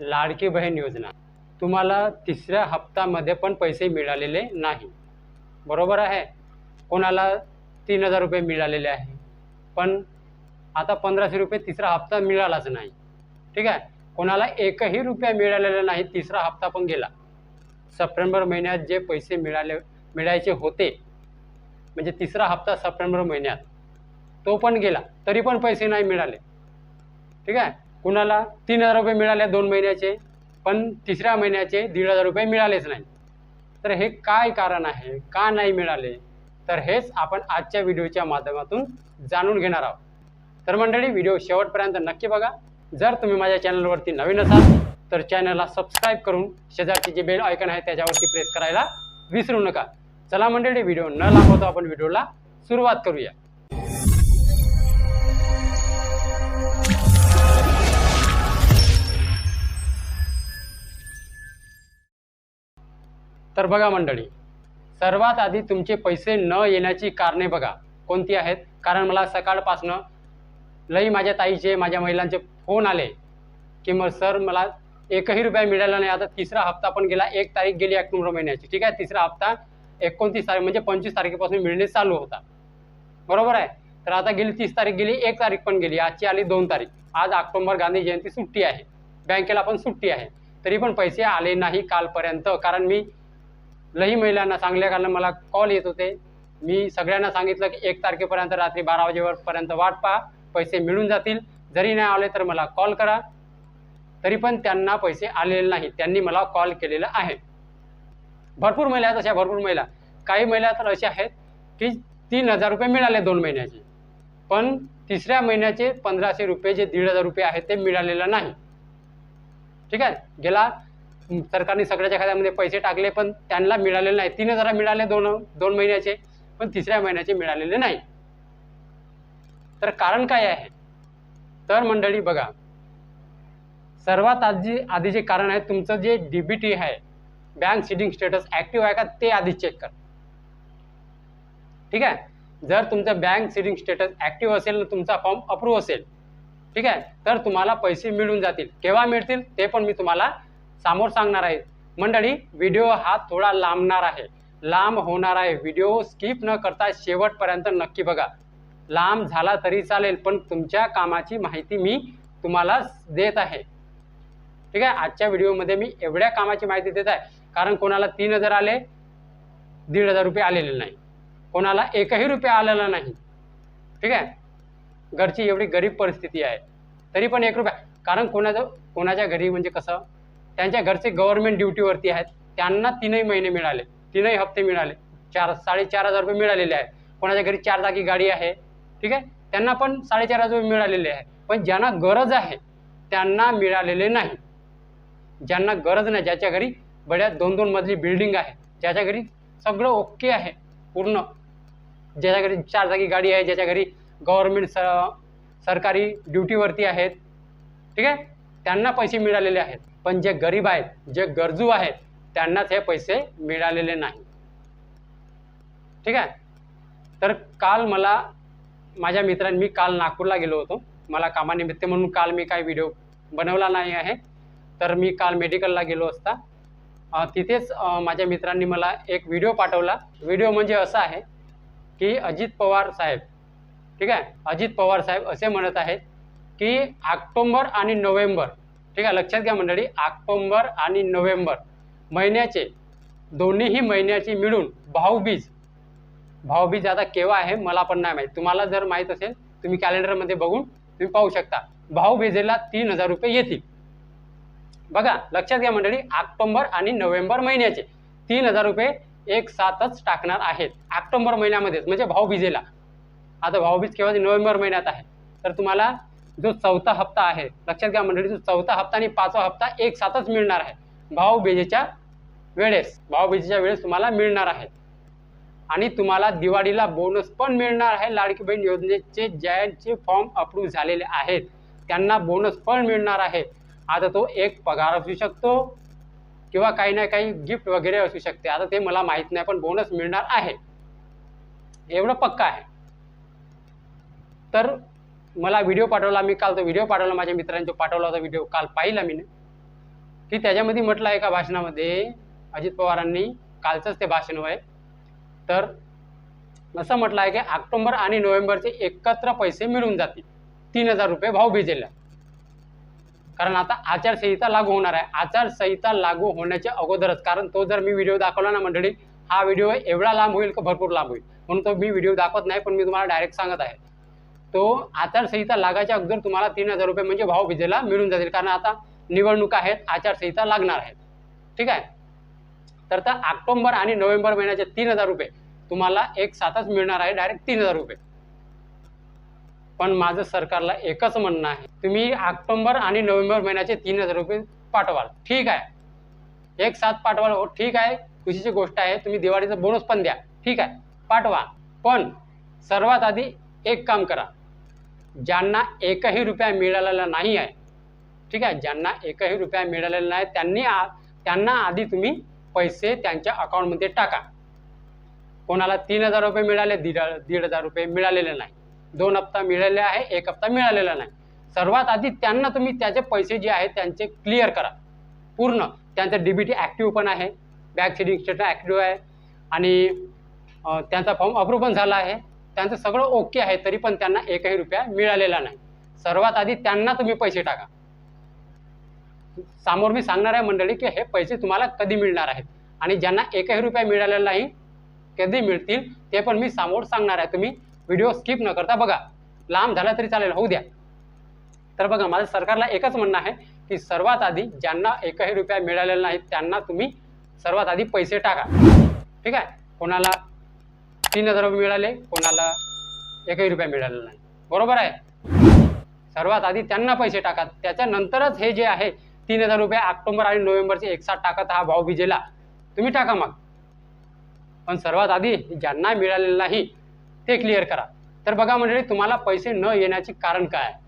लाडकी बहीण योजना. तुम्हाला तिसऱ्या हप्त्यामध्ये पण पैसे मिळालेले नाही. बरोबर आहे? कोणाला तीन हजार रुपये मिळालेले आहे. पण आता पंधराशे रुपये तिसरा हप्ता मिळालाच नाही. ठीक आहे? कोणाला एकही रुपया मिळालेला नाही तिसरा हप्ता पण गेला. सप्टेंबर महिन्यात जे पैसे मिळाले मिळायचे होते म्हणजे तिसरा हप्ता सप्टेंबर महिन्यात तो पण गेला. तरी पण पैसे नाही मिळाले. ठीक आहे? कुणाला तीन हजार रुपये मिळाले दोन महिन्याचे पण तिसऱ्या महिन्याचे दीड हजार रुपये मिळालेच नाही. तर हे काय कारण आहे? का नाही मिळाले? तर हेच आपण आजच्या व्हिडिओच्या माध्यमातून जाणून घेणार आहोत. तर मंडळी व्हिडिओ शेवटपर्यंत नक्की बघा. जर तुम्ही माझ्या चॅनलवरती नवीन असाल तर चॅनलला सबस्क्राईब करून शेजारची जे बेल आयकन आहे त्याच्यावरती प्रेस करायला विसरू नका. चला मंडळी व्हिडिओ न लांबवता आपण व्हिडिओला सुरुवात करूया. तर बघा मंडळी सर्वात आधी तुमचे पैसे न येण्याची कारणे बघा. कोणती आहेत? कारण मला सकाळपासनं लई माझ्या ताईचे माझ्या महिलांचे फोन आले की मग सर मला एकही रुपया मिळाला नाही. आता तिसरा हप्ता पण गेला. एक तारीख गेली ऑक्टोबर महिन्याची. ठीक आहे? तिसरा हप्ता एकोणतीस तारीख म्हणजे पंचवीस तारखेपासून मिळणे चालू होता. बरोबर आहे? तर आता गेली तीस तारीख गेली एक तारीख पण गेली. आजची आली दोन तारीख. आज ऑक्टोबर गांधी जयंती सुट्टी आहे. बँकेला पण सुट्टी आहे. तरी पण पैसे आले नाही कालपर्यंत. कारण मी लई महिलांना सांगल्या कारण मला कॉल येत होते. मी सगळ्यांना सांगितलं की एक तारखेपर्यंत रात्री बारा वाजेपर्यंत वाट पहा पैसे मिळून जातील. जरी नाही आले तर मला कॉल करा. तरी पण त्यांना पैसे आलेले नाही त्यांनी मला कॉल केलेला आहे. भरपूर महिला आहेत अशा भरपूर महिला. काही महिला तर अशा आहेत की तीन हजार रुपये मिळाले दोन महिन्याचे. पण तिसऱ्या महिन्याचे पंधराशे रुपये जे दीड हजार रुपये आहेत ते मिळालेलं नाही. ठीक आहे? गेला सरकारने सगळ्याच्या खात्यामध्ये पैसे टाकले पण त्यांना मिळालेले नाही. तीन हजार मिळाले दोन दोन महिन्याचे पण तिसऱ्या महिन्याचे मिळालेले नाही. तर कारण काय आहे? तर मंडळी बघा सर्वात आधी आधी जे कारण आहे तुमचं जे डीबीटी आहे बँक सिडिंग स्टेटस ऍक्टिव्ह आहे का ते आधी चेक कर. ठीक आहे? जर तुमचं बँक सिडिंग स्टेटस ॲक्टिव्ह असेल ना तुमचा फॉर्म अप्रूव्ह असेल. ठीक आहे? तर तुम्हाला पैसे मिळून जातील. केव्हा मिळतील? ते पण मी तुम्हाला समोर सांगणार आहे. मंडळी व्हिडिओ हा थोडा लांबणार आहे. लांब होणार आहे. व्हिडिओ स्किप न करता शेवटपर्यंत नक्की बघा. लांब झाला तरी चालेल पण तुमच्या कामाची माहिती मी तुम्हाला देत आहे. ठीक आहे? आजच्या व्हिडिओमध्ये मी एवढ्या कामाची माहिती देत आहे. कारण कोणाला तीन हजार आले दीड हजार रुपये आलेले नाही. कोणाला एकही रुपये आलेला नाही. ठीक आहे? घरची एवढी गरीब परिस्थिती आहे. तरी पण एक रुपया. कारण कोणाचं कोणाच्या घरी म्हणजे कसं? त्यांच्या घरचे गव्हर्नमेंट ड्युटीवरती आहेत. त्यांना तीनही महिने मिळाले. तीनही हप्ते मिळाले. चार साडेचार हजार रुपये मिळालेले आहे कोणाच्या घरी चार चाकी गाडी आहे ठीक आहे? त्यांना पण साडेचार हजार रुपये मिळालेले आहे पण ज्यांना गरज आहे त्यांना मिळालेले नाही. ज्यांना गरज नाही ज्याच्या घरी बड्या दोन दोन मजली बिल्डिंग आहे ज्याच्या घरी सगळं ओके आहे पूर्ण. ज्याच्या घरी चार चाकी गाडी आहे ज्याच्या घरी गव्हर्नमेंट स सरकारी ड्युटीवरती आहेत ठीक आहे? त्यांना पैसे मिळालेले आहेत. पण जे गरीब आहेत जे गरजू आहेत त्यांनाच हे पैसे मिळालेले नाही. ठीक आहे? तर काल मला माझ्या मित्रांनी मी काल नागपूरला गेलो होतो. मला कामानिमित्त म्हणून काल मी काही व्हिडिओ बनवला नाही आहे. तर मी काल मेडिकलला गेलो असता. तिथेच माझ्या मित्रांनी मला एक व्हिडिओ पाठवला. व्हिडिओ म्हणजे असा आहे की अजित पवार साहेब ठीक आहे? अजित पवार साहेब असे म्हणत आहेत की ऑक्टोंबर आणि नोव्हेंबर ठीक आहे लक्षात घ्या मंडळी ऑक्टोंबर आणि नोव्हेंबर महिन्याचे दोन्हीही महिन्याची मिळून भाऊबीज भाऊबीज आता केव्हा आहे मला पण नाही माहीत. तुम्हाला जर माहीत असेल तुम्ही कॅलेंडरमध्ये बघून तुम्ही पाहू शकता. भाऊबीजेला तीन हजार रुपये येतील. बघा लक्षात घ्या मंडळी ऑक्टोंबर आणि नोव्हेंबर महिन्याचे तीन हजार रुपये एक साथच टाकणार आहेत. ऑक्टोंबर महिन्यामध्येच म्हणजे भाऊबीजेला आता भाऊबीज केव्हा? नोव्हेंबर महिन्यात आहे. तर तुम्हाला जो चौथा हप्ता आहे लक्षात घ्या मंडळी जो चौथा हप्ता आणि पाचवा हप्ता एक साथच मिळणार आहे. भाऊबीजेच्या वेळेस भाऊबीजेच्या वेळेस तुम्हाला मिळणार आहे. आणि तुम्हाला दिवाळीला बोनस पण मिळणार आहे. लाडकी बहीण योजनेचे ज्यांचे फॉर्म अप्रूव्ह झालेले आहेत त्यांना बोनस पण मिळणार आहे. आता तो एक पगार असू शकतो किंवा काही ना काही गिफ्ट वगैरे असू शकते. आता ते मला माहीत नाही पण बोनस मिळणार आहे. एवढं पक्का आहे. तर मला व्हिडिओ पाठवला मी काल तो व्हिडिओ पाठवला माझ्या मित्रांनी पाठवला होता व्हिडिओ काल पाहिला मी की त्याच्यामध्ये म्हटलं आहे का भाषणामध्ये अजित पवारांनी कालचंच ते भाषण होय तर असं म्हटलं आहे की ऑक्टोंबर आणि नोव्हेंबरचे एकत्र पैसे मिळून जातील. तीन हजार रुपये भाव भिजेला. कारण आता आचारसंहिता लागू होणार आहे. आचारसंहिता लागू होण्याच्या अगोदरच कारण तो जर मी व्हिडिओ दाखवला ना मंडळी हा व्हिडिओ एवढा लांब होईल का भरपूर लांब होईल. म्हणून तो मी व्हिडिओ दाखवत नाही पण मी तुम्हाला डायरेक्ट सांगत आहे. तो आचारसंहिता लागायच्या अगोदर तुम्हाला तीन हजार रुपये म्हणजे भाव विजेला मिळून जातील. कारण आता निवडणुका आहेत आचारसंहिता लागणार आहेत. ठीक आहे? तर त्या ऑक्टोंबर आणि नोव्हेंबर महिन्याचे तीन हजार रुपये तुम्हाला एक साथच मिळणार आहे डायरेक्ट तीन हजार रुपये. पण माझं सरकारला एकच म्हणणं आहे. तुम्ही ऑक्टोंबर आणि नोव्हेंबर महिन्याचे तीन हजार रुपये पाठवाल. ठीक आहे? एक साथ पाठवाल. हो ठीक आहे. खुशीची गोष्ट आहे. तुम्ही दिवाळीचा बोनस पण द्या. ठीक आहे? पाठवा. पण सर्वात आधी एक काम करा. ज्यांना एकही रुपया मिळालेला नाही आहे. ठीक आहे? ज्यांना एकही रुपया मिळालेला नाही त्यांनी आ त्यांना आधी तुम्ही पैसे त्यांच्या अकाउंटमध्ये टाका. कोणाला तीन हजार रुपये मिळाले दीड दीड हजार रुपये मिळालेले नाही. दोन हप्ता मिळाले आहे एक हप्ता मिळालेला नाही. सर्वात आधी त्यांना तुम्ही त्याचे पैसे जे आहेत त्यांचे क्लिअर करा. पूर्ण. त्यांचं डी बी टी ॲक्टिव्ह पण आहे. बॅक सिडिंग स्टेटस ॲक्टिव्ह आहे. आणि त्यांचा फॉर्म अप्रूव्ह पण झाला आहे. त्यांचं सगळं ओके आहे तरी पण त्यांना एकही रुपया मिळालेला नाही. सर्वात आधी त्यांना तुम्ही पैसे टाका. समोर मी सांगणार आहे मंडळी की हे पैसे तुम्हाला कधी मिळणार आहेत? आणि ज्यांना एकही रुपया मिळालेला नाही कधी मिळतील ते पण मी समोर सांगणार आहे. तुम्ही व्हिडिओ स्किप न करता बघा. लांब झाला तरी चालेल होऊ द्या. तर बघा माझं सरकारला एकच म्हणणं आहे की सर्वात आधी ज्यांना एकही रुपया मिळालेला नाही त्यांना तुम्ही सर्वात आधी पैसे टाका. ठीक आहे? कोणाला तीन हजार रुपये मिळाले कोणाला एकही रुपया मिळाला नाही. बरोबर आहे? सर्वात आधी त्यांना पैसे टाका. त्याच्यानंतरच हे जे आहे तीन हजार रुपये ऑक्टोबर आणि नोव्हेंबरचे एकसाथ टाकत हा भाव विजेला. तुम्ही टाका मग. पण सर्वात आधी ज्यांना मिळालेलं नाही ते क्लिअर करा. तर बघा मंडळी तुम्हाला पैसे न येण्याचे कारण काय? आहे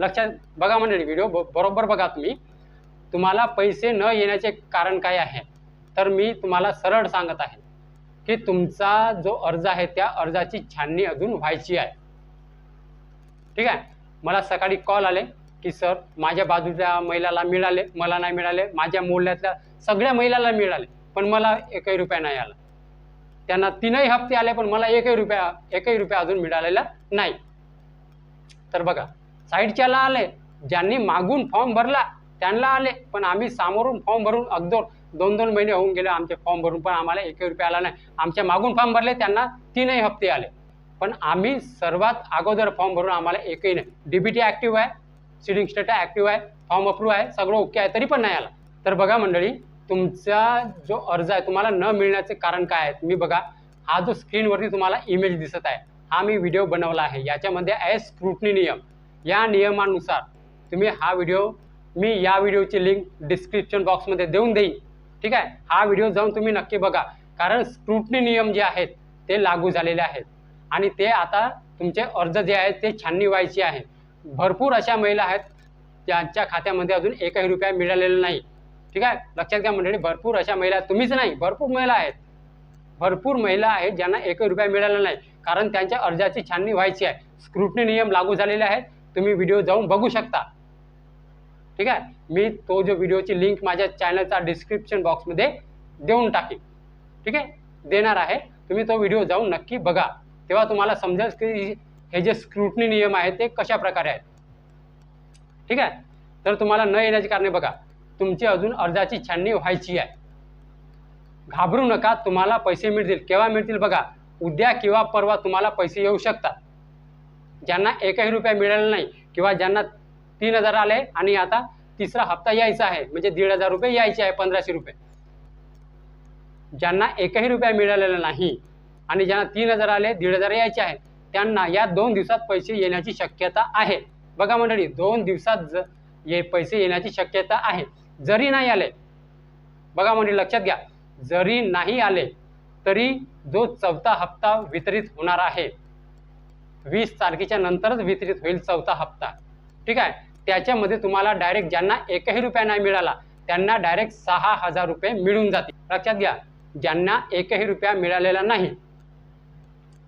लक्षात बघा मंडळी व्हिडिओ बरोबर बघा तुम्ही. तुम्हाला पैसे न येण्याचे कारण काय आहे? तर मी तुम्हाला सरळ सांगत आहे. की तुमचा जो अर्ज आहे त्या अर्जाची छाननी अजून व्हायची आहे. ठीक आहे? मला सकाळी कॉल आले की सर माझ्या बाजूच्या महिलाला मिळाले मला नाही मिळाले माझ्या मोहल्ल्यातल्या सगळ्या महिलाला मिळाले पण मला एकही रुपया नाही आला. त्यांना तीनही हप्ते आले पण मला एकही रुपया एकही रुपया अजून मिळालेला नाही. तर बघा साईडच्याला आले ज्यांनी मागून फॉर्म भरला त्यांना आले पण आम्ही सामोरून फॉर्म भरून अगदोर दोन दोन महिने होऊन गेले आमचे फॉर्म भरून पण आम्हाला एकही रुपया आला नाही. आमच्या मागून फॉर्म भरले त्यांना तीनही हप्ते आले. पण आम्ही सर्वात अगोदर फॉर्म भरून आम्हाला एकही नाही. डीबीटी ॲक्टिव्ह आहे सिडिंग स्टेटा ॲक्टिव्ह आहे फॉर्म अप्रूव्ह आहे सगळं ओके आहे तरी पण नाही आला. तर बघा मंडळी तुमचा जो अर्ज आहे तुम्हाला न मिळण्याचे कारण काय आहे तुम्ही बघा हा जो स्क्रीनवरती तुम्हाला इमेज दिसत आहे हा मी व्हिडिओ बनवला आहे. याच्यामध्ये आहे स्क्रुटनी नियम. या नियमानुसार तुम्ही हा व्हिडिओ मी या व्हिडिओची लिंक डिस्क्रिप्शन बॉक्समध्ये देऊन देईन. ठीक आहे? हा व्हिडिओ जाऊन तुम्ही नक्की बघा. कारण स्क्रुटनी नियम जे आहेत ते लागू झालेले आहेत. आणि ते आता तुमचे अर्ज जे आहेत ते छाननी व्हायचे आहे भरपूर अशा महिला आहेत ज्यांच्या खात्यामध्ये अजून एकही रुपया मिळालेला नाही. ठीक आहे? लक्षात घ्या मंडळी भरपूर अशा महिला आहेत. तुम्हीच नाही भरपूर महिला आहेत. भरपूर महिला आहेत ज्यांना एकही रुपया मिळाला नाही. कारण त्यांच्या अर्जाची छाननी व्हायची आहे. स्क्रुटनी नियम लागू झालेले आहेत. तुम्ही व्हिडिओ जाऊन बघू शकता. ठीक आहे? मी तो जो व्हिडिओची लिंक माझ्या चॅनलचा डिस्क्रिप्शन बॉक्समध्ये देऊन टाकेन. ठीक आहे? देणार आहे. तुम्ही तो व्हिडिओ जाऊन नक्की बघा. तेव्हा तुम्हाला समजेल की हे जे स्क्रुटनी नियम आहेत ते कशा प्रकारे आहेत. ठीक आहे? तर तुम्हाला न येण्याची कारणे बघा. तुमची अजून अर्जाची छाननी व्हायची आहे. घाबरू नका तुम्हाला पैसे मिळतील. केव्हा मिळतील बघा. उद्या किंवा परवा तुम्हाला पैसे येऊ शकतात. ज्यांना एकही रुपया मिळाला नाही किंवा ज्यांना तीन हजार आले आणि आता तिसरा हप्ता यायचा आहे. म्हणजे दीड हजार रुपये यायचे आहे पंधराशे रुपये. ज्यांना एकही रुपया मिळालेला नाही आणि ज्यांना तीन हजार आले दीड हजार यायचे आहे त्यांना या दोन दिवसात पैसे येण्याची शक्यता आहे. बघा मंडळी दोन दिवसात ज ये पैसे येण्याची शक्यता आहे. जरी नाही आले बघा मंडळी लक्षात घ्या. जरी नाही आले तरी जो चौथा हप्ता वितरित होणार आहे वीस तारखेच्या नंतरच वितरित होईल चौथा हप्ता. ठीक आहे? त्याच्यामध्ये तुम्हाला डायरेक्ट ज्यांना एकही रुपया नाही मिळाला त्यांना डायरेक्ट सहा हजार रुपये मिळून जातील. लक्षात घ्या ज्यांना एकही रुपया मिळालेला नाही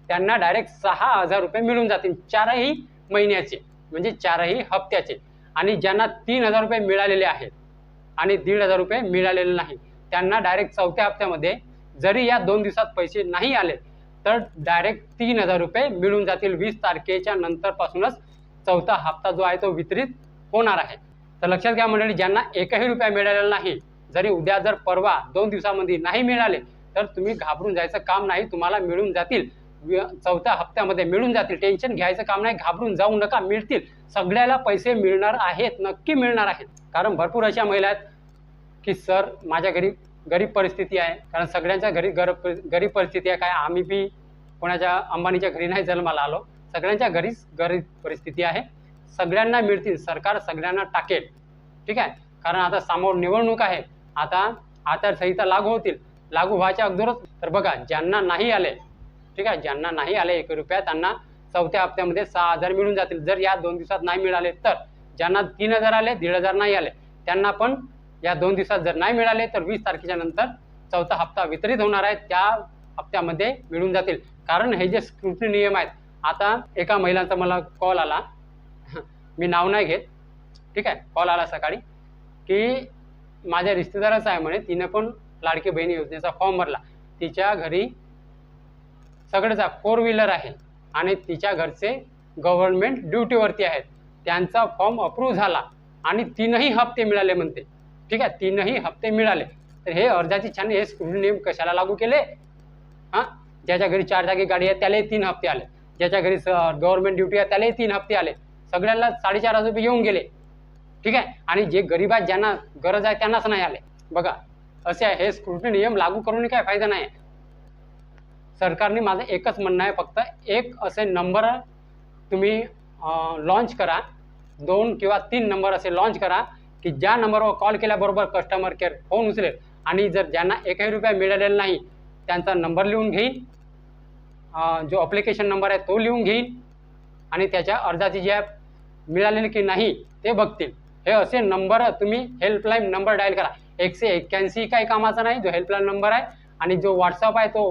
त्यांना डायरेक्ट सहा हजार रुपये मिळून जातील. चारही महिन्याचे म्हणजे चारही हप्त्याचे. आणि ज्यांना तीन हजार रुपये मिळालेले आहेत आणि दीड हजार रुपये मिळालेले नाही त्यांना डायरेक्ट चौथ्या हप्त्यामध्ये जरी या दोन दिवसात पैसे नाही आले तर डायरेक्ट तीन हजार रुपये मिळून जातील वीस तारखेच्या नंतरपासूनच. चौथा हप्ता जो आहे तो वितरित होणार आहे. तर लक्षात घ्या मंडळी ज्यांना एकही रुपया मिळालेला नाही जरी उद्या जर परवा दोन दिवसामध्ये नाही मिळाले तर तुम्ही घाबरून जायचं काम नाही तुम्हाला मिळून जातील. चौथ्या हप्त्यामध्ये मिळून जातील. टेन्शन घ्यायचं काम नाही घाबरून जाऊ नका मिळतील. सगळ्याला पैसे मिळणार आहेत नक्की मिळणार आहेत. कारण भरपूर अशा महिला आहेत की सर माझ्या घरी गरीब परिस्थिती आहे. कारण सगळ्यांच्या घरी गर गरीब परिस्थिती आहे. काय आम्ही बी कोणाच्या अंबानीच्या घरी नाही जन्माला आलो. सगळ्यांच्या घरीच गरीब परिस्थिती आहे. सगळ्यांना मिळतील सरकार सगळ्यांना टाकेल. ठीक आहे? कारण आता समोर निवडणूक आहे. आता आचारसंहिता लागू होतील. लागू व्हायच्या अगोदरच तर बघा ज्यांना नाही आले ठीक आहे? ज्यांना नाही आले एक रुपया त्यांना चौथ्या हप्त्यामध्ये सहा हजार मिळून जातील. जर या दोन दिवसात नाही मिळाले तर ज्यांना तीन हजार आले दीड हजार नाही आले त्यांना पण या दोन दिवसात जर नाही मिळाले तर वीस तारखेच्या नंतर चौथा हप्ता वितरित होणार आहे. त्या हप्त्यामध्ये मिळून जातील. कारण हे जे स्क्रुटनी नियम आहेत आता एका महिलांचा मला कॉल आला. मी नाव नाही घेत. ठीक आहे? कॉल आला सकाळी की माझ्या रिश्तेदारच आहे म्हणे तिने पण लाडकी बहीण योजनेचा फॉर्म भरला. तिच्या घरी सगळेचा फोर व्हीलर आहे आणि तिच्या घरचे गव्हर्नमेंट ड्युटीवरती आहेत. त्यांचा फॉर्म अप्रूव्ह झाला आणि तीनही हप्ते मिळाले म्हणते. ठीक आहे? तीनही हप्ते मिळाले. तर हे अर्जाची छान हे स्क्रूटनी नियम कशाला लागू केले? हां? ज्याच्या घरी चार चाकी गाडी आहे त्यालाही तीन हप्ते आले. ज्याच्या घरी गव्हर्नमेंट ड्युटी आहे त्यालाही तीन हप्ते आले. सगळ्यांना साडेचार हजार रुपये येऊन गेले. ठीक आहे? आणि जे गरीब आहेत ज्यांना गरज आहे त्यांनाच नाही आले. बघा असे आहे. हे स्क्रुटी नियम लागू करून काय फायदा नाही सरकारने माझं एकच म्हणणं आहे फक्त एक असे नंबर तुम्ही लॉन्च करा. दोन किंवा तीन नंबर असे लॉन्च करा की ज्या नंबरवर कॉल केल्याबरोबर कस्टमर केअर फोन उचलेल. आणि जर ज्यांना एकही रुपया मिळालेला नाही त्यांचा नंबर लिहून घेईल जो अप्लिकेशन नंबर आहे तो लिहून घेईन आणि त्याच्या अर्जाची जी ॲप मिळालेली की नाही ते बघतील. हे असे नंबर तुम्ही हेल्पलाईन नंबर डायल करा. एकशे एक्क्याऐंशी काही कामाचा नाही जो हेल्पलाईन नंबर आहे आणि जो व्हॉट्सअप आहे तो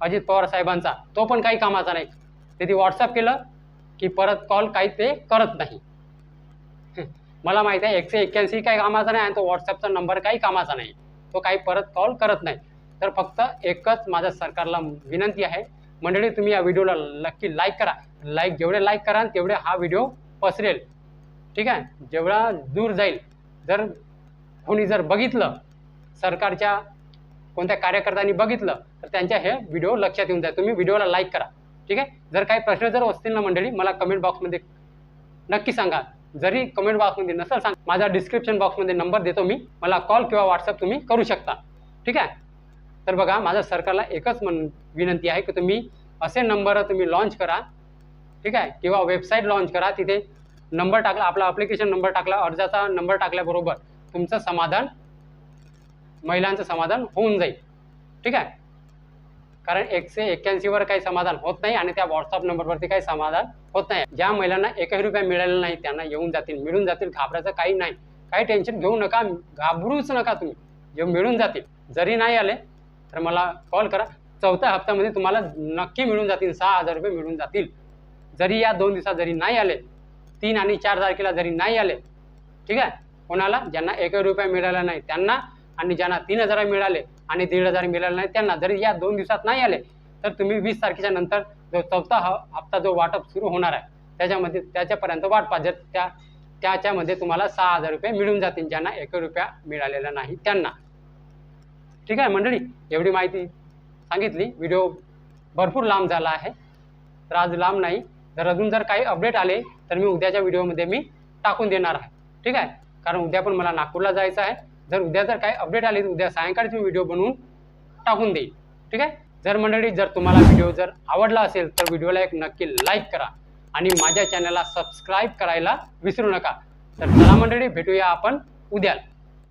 अजित पवार साहेबांचा तो पण काही कामाचा नाही. तिथे व्हॉट्सअप केलं की परत कॉल काही ते करत नाही. मला माहिती आहे एकशे एक्क्याऐंशी काही कामाचा नाही आणि तो व्हॉट्सअपचा नंबर काही कामाचा नाही. तो काही परत कॉल करत नाही. तर फक्त एकच माझ्या सरकारला विनंती आहे मंडळी तुम्ही या व्हिडिओला नक्की लाईक करा. लाईक जेवढे लाईक कराल तेवढे हा व्हिडिओ पसरेल. ठीक आहे? जेवढा दूर जाईल. जर कोणी जर बघितलं सरकारच्या कोणत्या कार्यकर्त्यांनी बघितलं तर त्यांच्या हे व्हिडिओ लक्षात येऊन जाईल. तुम्ही व्हिडिओला लाईक करा. ठीक आहे? जर काही प्रश्न जर असतील ना मंडळी मला कमेंट बॉक्समध्ये नक्की सांगा. जरी कमेंट बॉक्समध्ये नसेल सांग माझा डिस्क्रिप्शन बॉक्समध्ये नंबर देतो मी. मला कॉल किंवा व्हॉट्सअप तुम्ही करू शकता. ठीक आहे? तर बघा माझ्या सरकारला एकच म्हण विनंती आहे की तुम्ही असे नंबर तुम्ही लॉन्च करा. ठीक आहे? किंवा वेबसाईट लॉन्च करा. तिथे नंबर टाकला आपला अप्लिकेशन नंबर टाकला अर्जाचा नंबर टाकल्याबरोबर तुमचं समाधान महिलांचं समाधान होऊन जाईल. ठीक आहे? कारण एकशे एक्क्याऐंशीवर काही समाधान होत नाही आणि त्या व्हॉट्सअप नंबरवरती काही समाधान होत नाही. ज्या महिलांना एकही रुपया मिळालेला नाही त्यांना येऊन जातील मिळून जातील घाबरायचं काही नाही. काही टेन्शन घेऊ नका घाबरूच नका तुम्ही. जे मिळून जातील. जरी नाही आले तर मला कॉल करा. चौथ्या हप्त्यामध्ये तुम्हाला नक्की मिळून जातील सहा हजार रुपये मिळून जातील. जरी या दोन दिवसात जरी नाही आले तीन आणि चार तारखेला जरी नाही आले ठीक आहे? कोणाला? ज्यांना एक रुपया मिळाला नाही त्यांना. आणि ज्यांना तीन हजार मिळाले आणि दीड हजार मिळाले नाही त्यांना. जरी या दोन दिवसात नाही आले तर तुम्ही वीस तारखेच्या नंतर जो चौथा ह हप्ता जो वाटप सुरू होणार आहे त्याच्यामध्ये त्याच्यापर्यंत वाट पाहिजे त्या त्याच्यामध्ये तुम्हाला सहा हजार रुपये मिळून जातील ज्यांना एक रुपया मिळालेला नाही त्यांना. ठीक आहे मंडळी? एवढी माहिती सांगितली. व्हिडिओ भरपूर लांब झाला आहे. तर आज लांब नाही. जर अजून जर काही अपडेट आले तर मी उद्याच्या व्हिडिओमध्ये मी टाकून देणार आहे. ठीक आहे? कारण उद्या पण मला नागपूरला जायचं आहे. जर उद्या जर काही अपडेट आले तर उद्या सायंकाळचे मी व्हिडिओ बनवून टाकून देईल. ठीक आहे? जर मंडळी जर तुम्हाला व्हिडिओ जर आवडला असेल तर व्हिडिओला एक नक्की लाईक करा आणि माझ्या चॅनलला सबस्क्राईब करायला विसरू नका. तर चला मंडळी भेटूया आपण उद्याला.